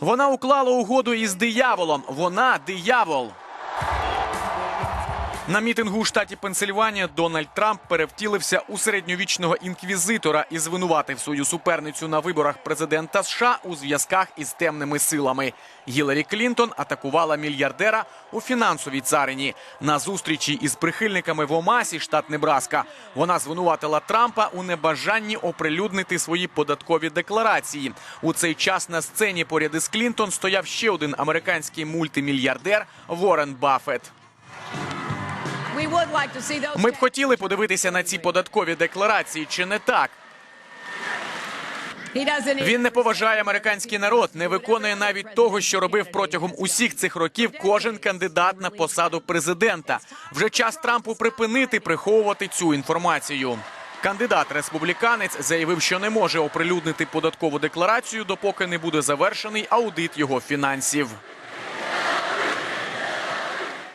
Вона уклала угоду із дияволом. Вона диявол. На мітингу у штаті Пенсильванія Дональд Трамп перевтілився у середньовічного інквізитора і звинуватив свою суперницю на виборах президента США у зв'язках із темними силами. Гіларі Клінтон атакувала мільярдера у фінансовій царині. На зустрічі із прихильниками в Омасі, штат Небраска, вона звинуватила Трампа у небажанні оприлюднити свої податкові декларації. У цей час на сцені поряд із Клінтон стояв ще один американський мультимільярдер Ворен Баффет. Ми б хотіли подивитися на ці податкові декларації, чи не так? Він не поважає американський народ, не виконує навіть того, що робив протягом усіх цих років кожен кандидат на посаду президента. Вже час Трампу припинити приховувати цю інформацію. Кандидат республіканець заявив, що не може оприлюднити податкову декларацію, допоки не буде завершений аудит його фінансів.